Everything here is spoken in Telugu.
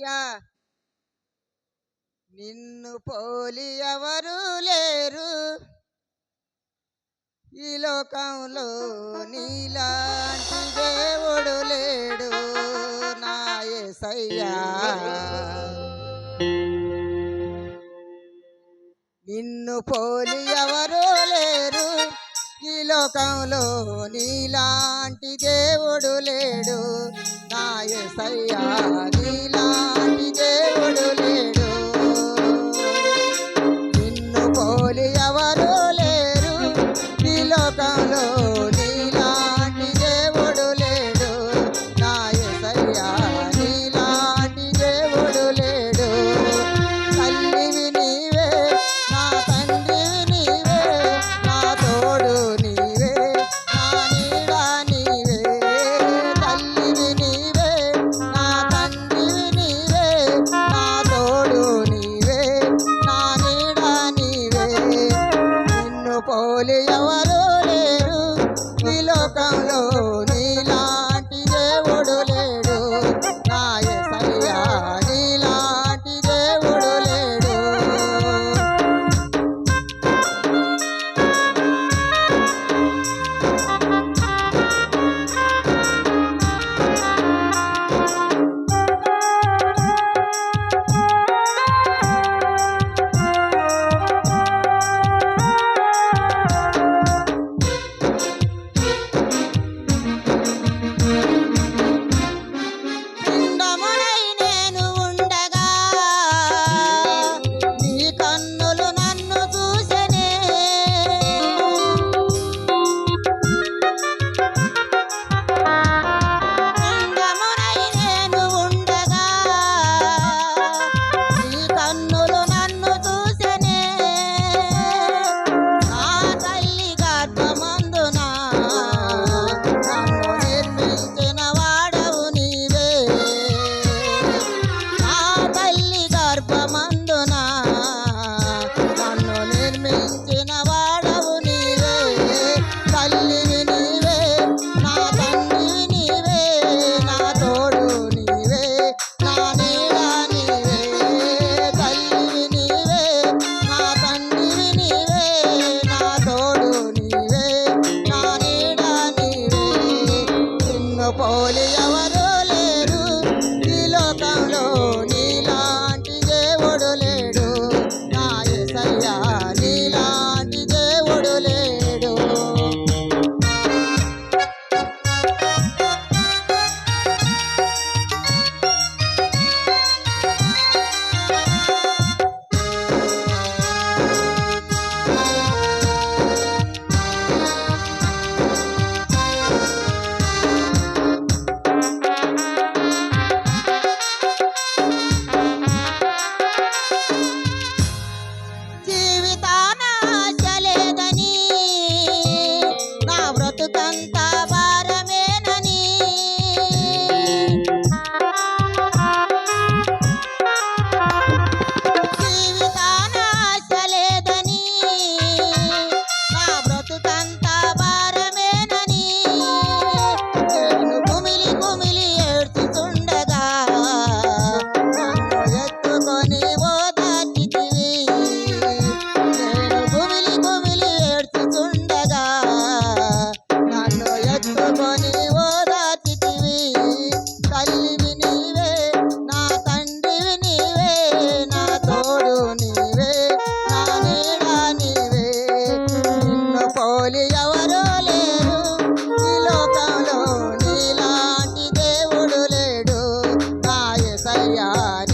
అయ్యా నిన్ను పోలి ఎవరు లేరు? ఈ లోకంలో నీలాంటి దేవుడు లేడు నా యేసయ్యా నిన్ను పోలి ఎవరు లోకంలో నీలాంటి దేవుడు లేడు. నా యేసయ్యా నీలాంటి దేవుడు లేడు. పోలి ఎవరూ లేరు ఈ లోకంలో പോലെ അവർ ধার